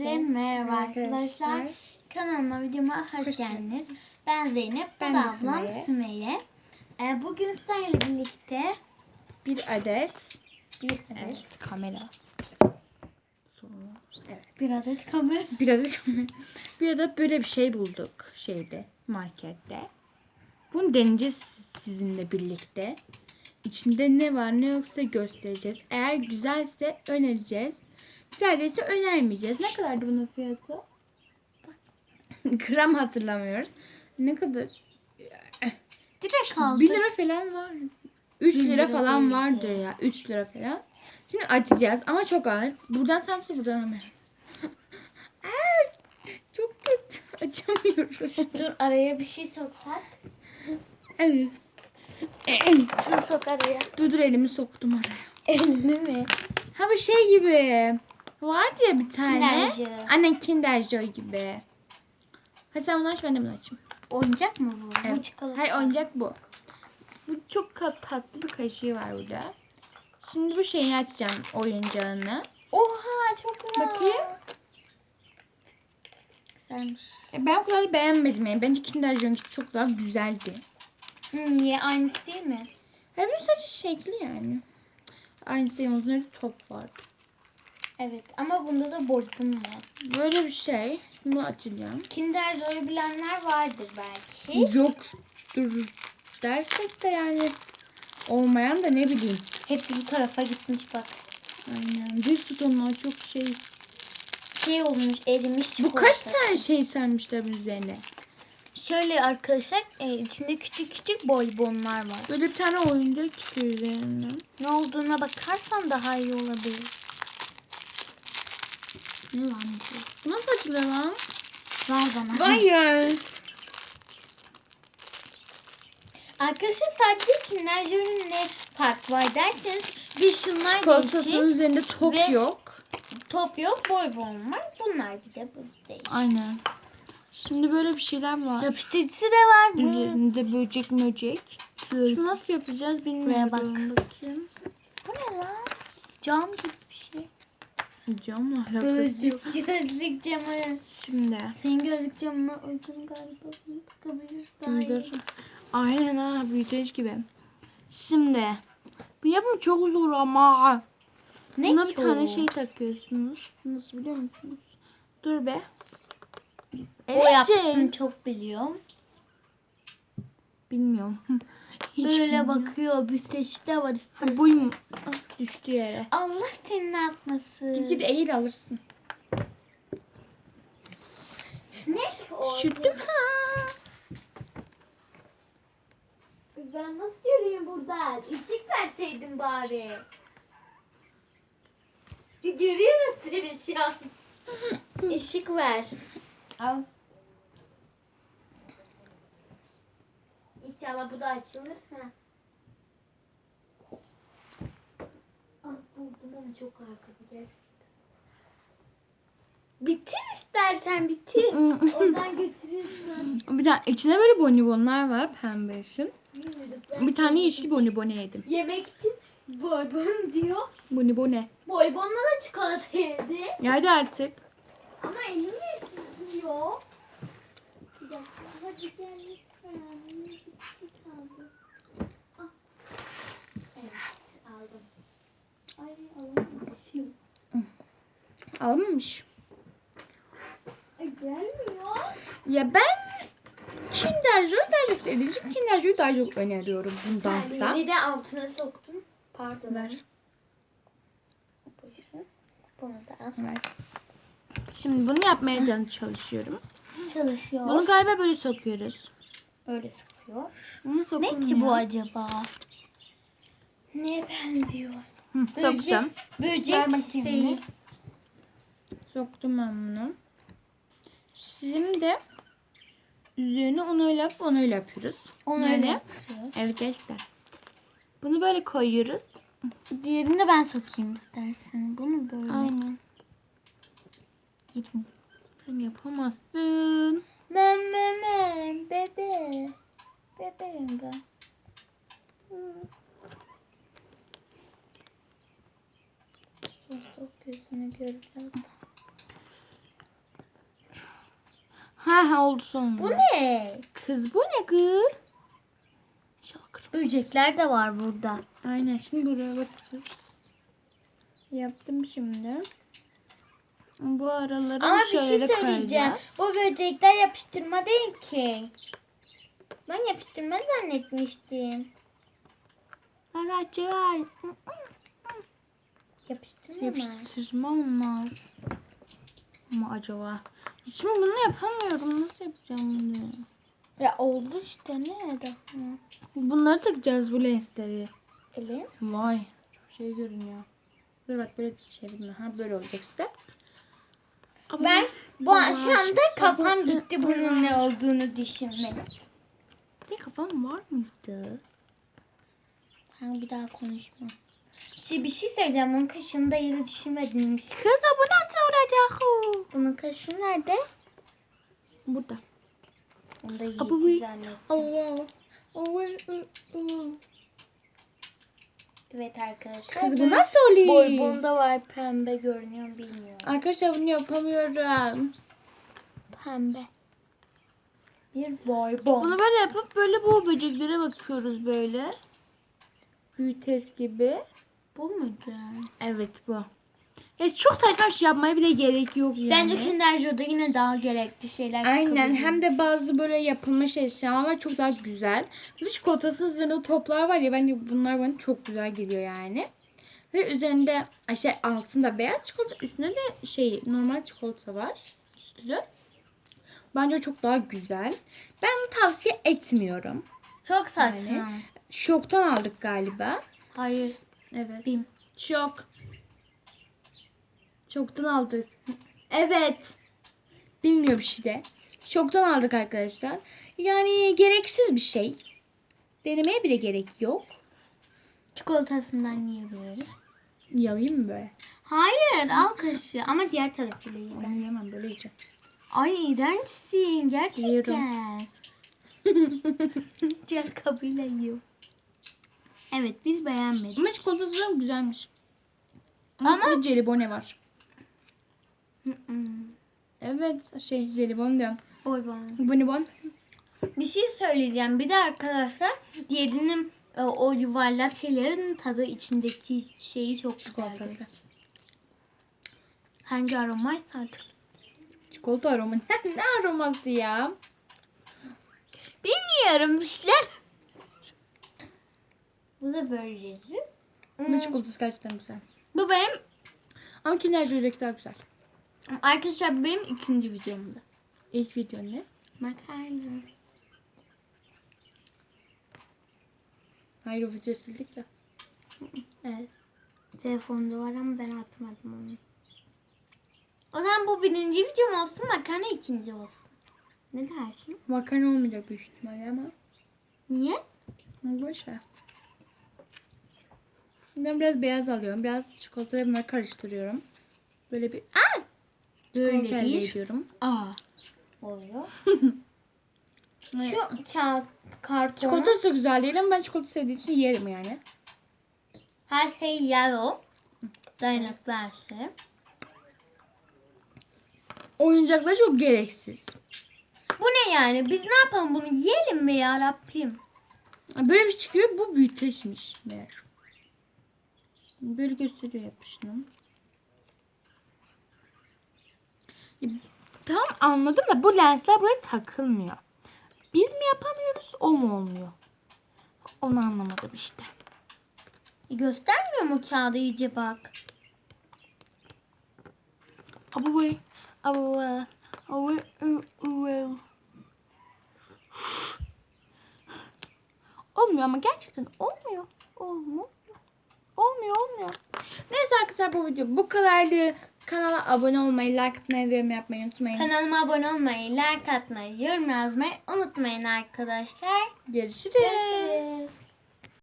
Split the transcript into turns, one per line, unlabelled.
Hepinize merhaba arkadaşlar. Kanalıma videoma hoş,
Hoş
geldiniz. Ben Zeynep,
Ben
bu da ablam
Sümeyye.
Ee, bugün sizlerle birlikte
Bir adet.
bir
Evet. Kamera. Sonra. Evet.
bir adet kamera.
Bir adet kamera. Bir adet böyle bir şey bulduk. Şeyde. Markette. Bunu deneyeceğiz sizinle birlikte. İçinde ne var ne yoksa göstereceğiz. Eğer güzelse önereceğiz. Değilse önermeyeceğiz. Ne kadardı bunun fiyatı? Gram hatırlamıyoruz. Ne kadar?
Direkt aldık.
1 lira falan var. 3
Bir
lira,
lira
falan vardır ya. 3 lira falan. Şimdi açacağız ama çok ağır. Buradan tut buradan. Aa, çok kötü. Açamıyorum.
Dur araya bir şey soksak.
Ay.
Şunu sok araya.
dur dur elimi soktum araya.
Elini mi?
Ha bu şey gibi. Vardı ya bir tane.
Kinder Joy.
Aynen Kinder Joy gibi. Hadi sen bunu aç ben de bunu açayım.
Oyuncak mı bu? Bu
Evet.
çikolata.
Hayır oyuncak bu. Bu çok kat- tatlı bir kaşığı var burada. Şimdi bu şeyini açacağım oyuncağını.
Oha çok güzel.
Bakayım.
Güzelmiş.
E, Ben o kadar beğenmedim yani. Bence Kinder Joy'unki çok daha güzeldi.
Niye aynısı değil mi?
Hem de sadece şekli yani. Aynı sayımızda top var.
Evet ama bunda da boyutun var.
Böyle bir şey. Bunu açacağım.
Kinder Joy bilenler vardır belki.
Yoktur dersek de yani olmayan da ne bileyim.
Hepsi bu tarafa gitmiş bak.
Aynen. Bir süt onlar çok şey.
Şey olmuş erimiş
Bu
çikolata.
kaç tane şey sermişler bunun üzerine?
Şöyle arkadaşlar e, içinde küçük küçük bonbonlar var.
Böyle bir tane oyuncak çıkıyor üzerinden.
Ne olduğuna bakarsan daha iyi olabilir.
Ne lan bu? Nasıl açılıyor lan?
Ver bana.
Hayır.
Arkadaşlar sadece Kinder Joy'un ne fark var derseniz bir şunlar
Çikolatasının
değişik.
üzerinde top
Ve-
yok.
Top yok bonbon var. Bunlar bir de bu değişik.
Aynen. Şimdi böyle bir şeyler var.
Yapıştırıcısı da var bu.
Üzerinde böcek möcek. Şunu nasıl yapacağız
Buraya
bilmiyorum.
bak.
Bakayım.
Bu ne lan? Cam gibi bir şey.
Cam alakası.
Gözlük, gözlük camı.
Şimdi.
Senin gözlük camına uygun galiba. Bunu takabiliriz daha
Dur.
iyi.
Aynen ha büyüteç gibi. Şimdi. Bu yapım çok zor ama.
Ne
Buna bir tane şey takıyorsunuz. Nasıl biliyor musunuz? Dur be.
O yapsın
Evet.
çok biliyorum.
Bilmiyorum. Hiç
Böyle
bilmiyorum.
bakıyor. Büteşte var.
Ha, buyum. Ah, düştü yere.
Allah seni ne yapmasın.
Git eğil alırsın.
Ne ki o?
Düşürdüm ha.
Ben nasıl göreyim buradan? Işık verseydin bari. Görüyorum seni şu an. Işık ver. Al. İnşallah bu da açılır. Ha. Ah buldum ama çok arkada gerçekten. Bitir istersen bitir. Oradan götürürsün.
bir tane içinde böyle bonibonlar var pembe
ben
Bir tane yeşil bonibone yedim.
Yemek için boybon diyor.
Bonibone.
Boybonla da çikolata yedi.
Hadi artık.
Ama elini titriyor. Bir dakika. Hadi gel Bir.
Almamış.
Ay gelmiyor.
Ya ben Kinder Joy daha çok sevdiğim için Kinder Joy'u daha çok öneriyorum bundansa.
Terliğini de altına soktum. Pardon.
Ver.
Buyurun. Bunu da al.
Ver. Şimdi bunu yapmaya çalışıyorum.
Çalışıyor.
Bunu galiba böyle sokuyoruz.
Öyle sokuyor.
Bunu
Ne ki bu acaba? Neye benziyor?
Hı,
Böcek.
soktum.
Böcek
Ver bakayım
değil.
Soktum ben bunu. Şimdi üzerine onu öyle yapıyoruz.
Onu
Yani-
öyle yapıyor.
Evet gerçekten. Bunu böyle koyuyoruz.
Diğerini de ben sokayım istersen. Bunu böyle.
Aynen.
Gidin.
Sen yapamazsın.
Ben memem bebe. Bebeğim ben. Hı. Sok gözünü göreceğiz.
Ha ha oldu sonunda.
Bu ne?
Kız bu ne kız?
Böcekler de var burada.
Aynen şimdi buraya bakacağız. Yaptım şimdi. Bu araları
Ama bir şey
şöyle
söyleyeceğim.
koyacağız.
Bu böcekler yapıştırma değil ki. Ben yapıştırma zannetmiştim.
Arkadaşlar.
Yapıştırma mı?
Yapıştırma onlar. Ama acaba. Hiç mi bunu yapamıyorum? Nasıl yapacağım bunu?
Ya oldu işte ne daha?
Bunları takacağız bu lensleri.
Elin.
Vay. Çok şey görünüyor. Dur bak böyle çevirme. Ha böyle olacak işte. Ama
Ben bu anda kafam gitti bunun ne olduğunu düşünmek.
bir kafam var mıydı?
Ben bir daha konuşma. Şey, bir şey söyleyeceğim. Bunun kaşını da yere düşürmediniz.
Kız bu nasıl olacak o?
Bunun kaşı nerede?
Burada.
Onu da yedi zannettim. Evet arkadaşlar.
Kız bu nasıl oluyor?
Boy bunda var pembe görünüyor bilmiyorum.
Arkadaşlar bunu yapamıyorum.
Pembe. Bir boy bon.
Bunu böyle yapıp böyle bu böceklere bakıyoruz böyle. Büyüteç gibi.
Bu muydu?
Evet bu. Ya çok saçma bir şey yapmaya bile gerek yok yani.
Bence Kinder Joe'da yine daha gerekli şeyler
Aynen hem de bazı böyle yapılmış eşyalar var çok daha güzel. Bir de çikolatasının üzerinde toplar var ya bence bunlar bana çok güzel geliyor yani. Ve üzerinde ay şey altında beyaz çikolata üstünde de şey normal çikolata var üstü. Bence çok daha güzel. Ben bunu tavsiye etmiyorum.
Çok saçma.
Yani. Şoktan aldık galiba.
Hayır.
Evet.
Bim.
Şok. Şoktan aldık. Evet. Bilmiyor bir şey de. Şoktan aldık arkadaşlar. Yani gereksiz bir şey. Denemeye bile gerek yok.
Çikolatasından yiyebiliriz.
Yalayayım mı böyle?
Hayır al kaşığı ama diğer tarafıyla ye.
Ben yiyemem böyle yiyeceğim.
Ay iğrençsin gerçekten. Diğer kabıyla yiyor. Evet biz beğenmedik.
Ama çikolatası da güzelmiş.
Ama-
Ama Ama jelibone var.
Hı hı.
Evet şey jelibon diyorum.
Oy bana.
Bonibon.
Bir şey söyleyeceğim. Bir de arkadaşlar diğerinin e, o yuvarlak şeylerin tadı içindeki şeyi çok güzel. Hangi aromaysa artık.
Çikolata aromu. ne aroması ya?
Bilmiyorum işler. Bu da böylesi.
Ama
Hmm,
çikolatası gerçekten güzel.
Bu benim
Ama Kinder Joy'daki daha güzel.
arkadaşlar bu benim ikinci videomda.
İlk video ne?
Makarna.
Hayır o videoyu sildik ya.
Evet. Telefonda var ama ben atmadım onu. O zaman bu birinci videom olsun makarna ikinci olsun. Ne dersin?
Makarna olmayacak büyük ihtimalle ama.
Niye?
Boş ver. Ben biraz beyaz alıyorum. Biraz çikolata ve bunları karıştırıyorum. Böyle bir Aa!
Böyle bir
ediyorum.
A oluyor. Şu kağıt kartonu
Çikolatası da güzel değil ama ben çikolata sevdiğim için yerim yani.
her şey yellow. Dayanıklı her şey.
Oyuncaklar çok gereksiz.
Bu ne yani? Biz ne yapalım bunu yiyelim mi ya Rabbim?
Böyle bir şey çıkıyor. Bu büyüteçmiş meğer. Böyle gösteriyor yapışını. Ya, Tamam anladım da bu lensler buraya takılmıyor. Biz mi yapamıyoruz o mu olmuyor? Onu anlamadım işte.
E, göstermiyor mu kağıdı iyice bak.
Abu bu. Abu bu. Olmuyor ama gerçekten olmuyor. Olmuyor. Olmuyor olmuyor. Neyse arkadaşlar bu video bu kadardı. Kanala abone olmayı, like atmayı yorum yapmayı unutmayın.
Kanalıma abone olmayı, like atmayı, yorum yazmayı unutmayın arkadaşlar.
Görüşürüz.
Görüşürüz.